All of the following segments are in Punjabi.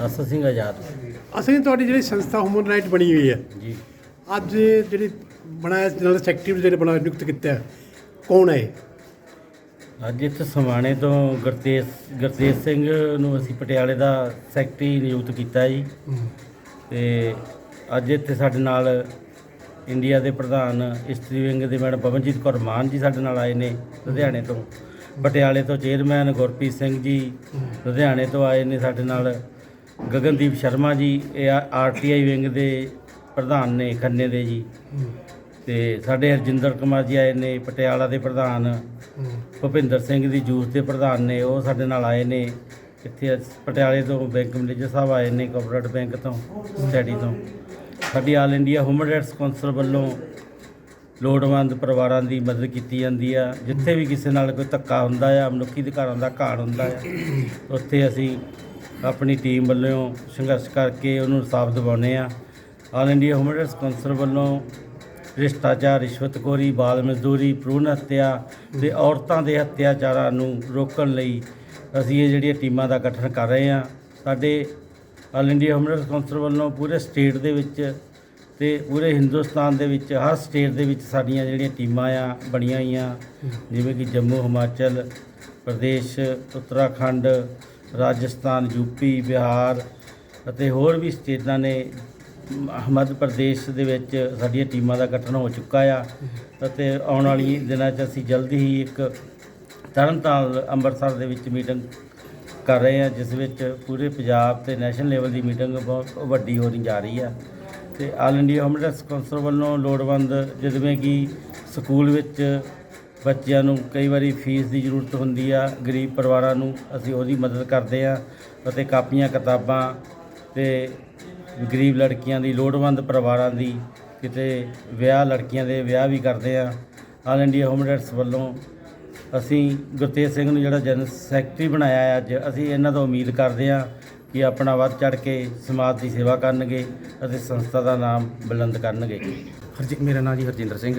ਆਸਾ ਸਿੰਘ ਆਜ਼ਾਦ। ਅਸੀਂ ਤੁਹਾਡੀ ਜਿਹੜੀ ਸੰਸਥਾ ਹਿਊਮਨ ਰਾਈਟ ਬਣੀ ਹੋਈ ਹੈ ਜੀ। ਅੱਜ ਜਿਹੜੀ ਬਣਾਇਆ ਜਨਰਲ ਸੈਕਟਰੀ ਜਿਹੜੇ ਬਣਾ ਨਿਯੁਕਤ ਕੀਤਾ ਹੈ, ਕੌਣ ਹੈ ਇਹ? ਅੱਜ ਇੱਥੇ ਸਮਾਣੇ ਤੋਂ ਗੁਰਤੇਜ ਗੁਰਤੇਜ ਸਿੰਘ ਨੂੰ ਅਸੀਂ ਪਟਿਆਲੇ ਦਾ ਸੈਕਟਰੀ ਨਿਯੁਕਤ ਕੀਤਾ ਜੀ। ਤੇ ਅੱਜ ਇੱਥੇ ਸਾਡੇ ਨਾਲ ਇੰਡੀਆ ਦੇ ਪ੍ਰਧਾਨ ਇਸਤਰੀ ਵਿੰਗ ਦੇ ਮੈਡਮ ਪਵਨਜੀਤ ਕੌਰ ਮਾਨ ਜੀ ਸਾਡੇ ਨਾਲ ਆਏ ਨੇ ਲੁਧਿਆਣੇ ਤੋਂ। ਪਟਿਆਲੇ ਤੋਂ ਚੇਅਰਮੈਨ ਗੁਰਪ੍ਰੀਤ ਸਿੰਘ ਜੀ ਲੁਧਿਆਣੇ ਤੋਂ ਆਏ ਨੇ ਸਾਡੇ ਨਾਲ ਗਗਨਦੀਪ ਸ਼ਰਮਾ ਜੀ, ਇਹ ਆਰਟੀਆਈ ਵਿੰਗ ਦੇ ਪ੍ਰਧਾਨ ਨੇ, ਖੰਨੇ ਦੇ ਜੀ। ਤੇ ਸਾਡੇ ਹਰਜਿੰਦਰ ਕੁਮਾਰ ਜੀ ਆਏ ਨੇ, ਪਟਿਆਲਾ ਦੇ ਪ੍ਰਧਾਨ। ਭੁਪਿੰਦਰ ਸਿੰਘ ਦੀ ਜੂਸ ਦੇ ਪ੍ਰਧਾਨ ਨੇ, ਉਹ ਸਾਡੇ ਨਾਲ ਆਏ ਨੇ। ਇੱਥੇ ਅਸ- ਪਟਿਆਲੇ ਤੋਂ ਬੈਂਕ ਮੈਨੇਜਰ ਸਾਹਿਬ ਆਏ ਨੇ ਕੋਆਪਰੇਟ ਬੈਂਕ ਤੋਂ ਸਟੱਡੀ ਤੋਂ। ਸਾਡੀ all India human rights council ਵੱਲੋਂ ਲੋੜਵੰਦ ਪਰਿਵਾਰਾਂ ਦੀ ਮਦਦ ਕੀਤੀ ਜਾਂਦੀ ਆ। ਜਿੱਥੇ ਵੀ ਕਿਸੇ ਨਾਲ ਕੋਈ ਧੱਕਾ ਹੁੰਦਾ ਆ, ਮਨੁੱਖੀ ਅਧਿਕਾਰਾਂ ਦਾ ਘਾਣ ਹੁੰਦਾ ਆ, ਉੱਥੇ ਅਸੀਂ ਆਪਣੀ ਟੀਮ ਵੱਲੋਂ ਸੰਘਰਸ਼ ਕਰਕੇ ਉਹਨੂੰ ਇਨਸਾਫ ਦਿਵਾਉਂਦੇ ਆ all India human rights council ਵੱਲੋਂ ਭ੍ਰਿਸ਼ਟਾਚਾਰ, ਰਿਸ਼ਵਤਖੋਰੀ, ਬਾਲ ਮਜ਼ਦੂਰੀ, ਭਰੂਣ ਹੱਤਿਆ ਤੇ ਔਰਤਾਂ ਦੇ ਹੱਤਿਆਚਾਰਾਂ ਨੂੰ ਰੋਕਣ ਲਈ ਅਸੀਂ ਇਹ ਜਿਹੜੀਆਂ ਟੀਮਾਂ ਦਾ ਗਠਨ ਕਰ ਰਹੇ ਹਾਂ। ਸਾਡੇ all India human rights council ਵੱਲੋਂ ਪੂਰੇ ਸਟੇਟ ਦੇ ਵਿੱਚ ਤੇ ਪੂਰੇ ਹਿੰਦੁਸਤਾਨ ਦੇ ਵਿੱਚ, ਹਰ ਸਟੇਟ ਦੇ ਵਿੱਚ ਸਾਡੀਆਂ ਜਿਹੜੀਆਂ ਟੀਮਾਂ ਆ, ਬਣੀਆਂ ਹੋਈਆਂ, ਜਿਵੇਂ ਕਿ ਜੰਮੂ, ਹਿਮਾਚਲ ਪ੍ਰਦੇਸ਼, ਉੱਤਰਾਖੰਡ ਰਾਜਸਥਾਨ ਯੂਪੀ ਬਿਹਾਰ ਅਤੇ ਹੋਰ ਵੀ ਸਟੇਟਾਂ ਨੇ ਮ- ਮੱਧ ਪ੍ਰਦੇਸ਼ ਦੇ ਵਿੱਚ ਸਾਡੀਆਂ ਟੀਮਾਂ ਦਾ ਗਠਨ ਹੋ ਚੁੱਕਾ ਆ। ਅਤੇ ਆਉਣ ਵਾਲੀ ਦਿਨਾਂ 'ਚ ਅਸੀਂ ਜਲਦੀ ਹੀ ਇੱਕ ਤਰਨਤਾਰਨ ਅੰਮ੍ਰਿਤਸਰ ਦੇ ਵਿੱਚ ਮੀਟਿੰਗ ਕਰ ਰਹੇ ਹਾਂ, ਜਿਸ ਵਿੱਚ ਪੂਰੇ ਪੰਜਾਬ ਤੇ ਨੈਸ਼ਨਲ ਲੈਵਲ ਦੀ ਮੀਟਿੰਗ ਬਹੁਤ ਵੱਡੀ ਹੋਣੀ ਜਾ ਰਹੀ ਆ। ਤੇ ਆਲ ਇੰਡੀਆ ਹਿਊਮਨ ਰਾਈਟਸ ਵੱਲੋਂ ਲੋੜਵੰਦ, ਜਿਵੇਂ ਕਿ ਸਕੂਲ ਵਿੱਚ ਬੱਚਿਆਂ ਨੂੰ ਕਈ ਵਾਰੀ ਫੀਸ ਦੀ ਜ਼ਰੂਰਤ ਹੁੰਦੀ ਆ, ਗਰੀਬ ਪਰਿਵਾਰਾਂ ਨੂੰ ਅਸੀਂ ਉਹਦੀ ਮਦਦ ਕਰਦੇ ਆ ਅਤੇ ਕਾਪੀਆਂ, ਕਿਤਾਬਾਂ ਤੇ ਗਰੀਬ ਲੜਕੀਆਂ ਦੀ, ਲੋੜਵੰਦ ਪਰਿਵਾਰਾਂ ਦੀ, ਕਿਤੇ ਵਿਆਹ ਲੜਕੀਆਂ ਦੇ ਵਿਆਹ ਵੀ ਕਰਦੇ ਆ। ਆਲ ਇੰਡੀਆ ਹੋਮ ਰੈਡਸ ਵੱਲੋਂ ਅਸੀਂ ਗੁਰਤੇਜ ਸਿੰਘ ਨੂੰ ਜਿਹੜਾ ਜਨਰਲ ਸੈਕਟਰੀ ਬਣਾਇਆ ਹੈ ਅੱਜ, ਅਸੀਂ ਇਹਨਾਂ ਤੋਂ ਉਮੀਦ ਕਰਦੇ ਹਾਂ ਕਿ ਆਪਣਾ ਵੱਧ ਚੜ ਕੇ ਸਮਾਜ ਦੀ ਸੇਵਾ ਕਰਨਗੇ ਅਤੇ ਸੰਸਥਾ ਦਾ ਨਾਮ ਬੁਲੰਦ ਕਰਨਗੇ। ਹਰਜੀ ਮੇਰਾ ਨਾਮ ਜੀ ਹਰਜਿੰਦਰ ਸਿੰਘ।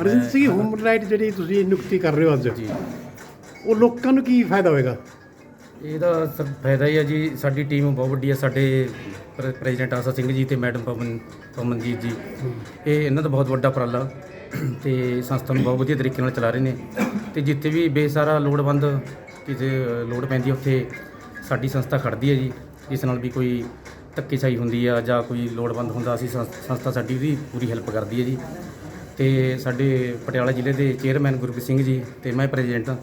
ਹਰਜਿੰਦਰ ਸਿੰਘ ਹਿਊਮਨ ਰਾਈਟ ਜਿਹੜੀ ਤੁਸੀਂ ਨਿਯੁਕਤੀ ਕਰ ਰਹੇ ਹੋ ਅੱਜ ਜੀ। ਉਹ ਲੋਕਾਂ ਨੂੰ ਕੀ ਫਾਇਦਾ ਹੋਏਗਾ? ਇਹਦਾ ਸਰ ਫਾਇਦਾ ਹੀ ਹੈ ਜੀ ਸਾਡੀ ਟੀਮ ਬਹੁਤ ਵੱਡੀ ਹੈ ਸਾਡੇ ਪ੍ਰ- ਪ੍ਰੈਜ਼ੀਡੈਂਟ ਆਸਾ ਸਿੰਘ ਜੀ ਤੇ ਮੈਡਮ ਪਵਨ ਪਵਨਜੀਤ ਜੀ। ਇਹ ਇਹਨਾਂ ਦਾ ਬਹੁਤ ਵੱਡਾ ਉਪਰਾਲਾ ਤੇ ਸੰਸਥਾ ਨੂੰ ਬਹੁਤ ਵਧੀਆ ਤਰੀਕੇ ਨਾਲ ਚਲਾ ਰਹੇ ਨੇ। ਤੇ ਜਿੱਥੇ ਵੀ ਬੇਸਾਰਾ ਲੋੜਵੰਦ ਕਿਸੇ ਲੋੜ ਪੈਂਦੀ ਉੱਥੇ ਸਾਡੀ ਸੰਸਥਾ ਖੜਦੀ ਹੈ ਜੀ ਜਿਸ ਨਾਲ ਵੀ ਕੋਈ ਧੱਕੇਸ਼ਾਹੀ ਹੁੰਦੀ ਆ ਜਾਂ ਕੋਈ ਲੋੜਵੰਦ ਹੁੰਦਾ, ਅਸੀਂ ਸੰਸ- ਸੰਸਥਾ ਸਾਡੀ ਉਹਦੀ ਪੂਰੀ ਹੈਲਪ ਕਰਦੀ ਹੈ ਜੀ। ਤੇ ਸਾਡੇ ਪਟਿਆਲਾ ਜ਼ਿਲ੍ਹੇ ਦੇ ਚੇਅਰਮੈਨ ਗੁਰਪ੍ਰੀਤ ਸਿੰਘ ਜੀ ਤੇ ਮੈਂ ਪ੍ਰੈਜ਼ੀਡੈਂਟ ਹਾਂ।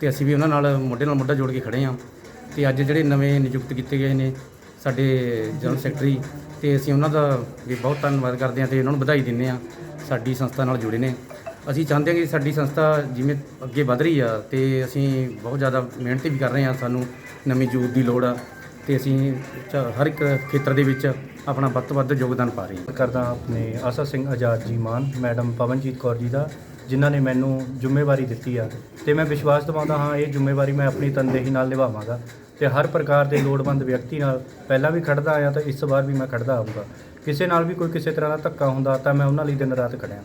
ਤੇ ਅਸੀਂ ਵੀ ਉਹਨਾਂ ਨਾਲ ਮੋਢੇ ਨਾਲ ਮੋਢਾ ਜੋੜ ਕੇ ਖੜੇ ਹਾਂ। ਤੇ ਅੱਜ ਜਿਹੜੇ ਨਵੇਂ ਨਿਯੁਕਤ ਕੀਤੇ ਗਏ ਨੇ ਸਾਡੇ ਜਨਰਲ ਸੈਕਟਰੀ, ਤੇ ਅਸੀਂ ਉਹਨਾਂ ਦਾ ਵੀ ਬਹੁਤ ਧੰਨਵਾਦ ਕਰਦੇ ਹਾਂ ਤੇ ਉਹਨਾਂ ਨੂੰ ਵਧਾਈ ਦਿੰਦੇ ਹਾਂ। ਸਾਡੀ ਸੰਸਥਾ ਨਾਲ ਜੁੜੇ ਨੇ। ਅਸੀਂ ਚਾਹੁੰਦੇ ਹਾਂ ਕਿ ਸਾਡੀ ਸੰਸਥਾ ਜਿਵੇਂ ਅੱਗੇ ਵਧ ਰਹੀ ਆ ਤੇ ਅਸੀਂ ਬਹੁਤ ਜ਼ਿਆਦਾ ਮਿਹਨਤ ਵੀ ਕਰ ਰਹੇ ਹਾਂ ਸਾਨੂੰ, ਨਵੀਂ ਯੂਥ ਦੀ ਲੋੜ ਆ। ਤੇ ਅਸੀਂ ਚ- ਹਰ ਇੱਕ ਖੇਤਰ ਦੇ ਵਿੱਚ ਆਪਣਾ ਵੱਧ ਤੋਂ ਵੱਧ ਯੋਗਦਾਨ ਪਾ ਰਹੇ ਹਾਂ। ਕਰਦਾ ਆਪਣੇ ਆਸਾ ਸਿੰਘ ਆਜ਼ਾਦ ਜੀ ਮਾਨ, ਮੈਡਮ ਪਵਨਜੀਤ ਕੌਰ ਜੀ ਦਾ, ਜਿਨ੍ਹਾਂ ਨੇ ਮੈਨੂੰ ਜ਼ਿੰਮੇਵਾਰੀ ਦਿੱਤੀ ਆ। ਤੇ ਮੈਂ ਵਿਸ਼ਵਾਸ ਦਿਵਾਉਂਦਾ ਹਾਂ, ਇਹ ਜ਼ਿੰਮੇਵਾਰੀ ਮੈਂ ਆਪਣੀ ਤਨਦੇਹੀ ਨਾਲ ਨਿਭਾਵਾਂਗਾ। ਤੇ ਹਰ ਪ੍ਰਕਾਰ ਦੇ ਲੋੜਵੰਦ ਵਿਅਕਤੀ ਨਾਲ ਪਹਿਲਾਂ ਵੀ ਖੜਦਾ ਆਇਆ ਤਾਂ ਇਸ ਵਾਰ ਵੀ ਮੈਂ ਖੜਦਾ ਆਊਂਗਾ। ਕਿਸੇ ਨਾਲ ਵੀ ਕੋਈ ਕਿਸੇ ਤਰ੍ਹਾਂ ਦਾ ਧੱਕਾ ਹੁੰਦਾ ਤਾਂ ਮੈਂ ਉਹਨਾਂ ਲਈ ਦਿਨ ਰਾਤ ਖੜਿਆ।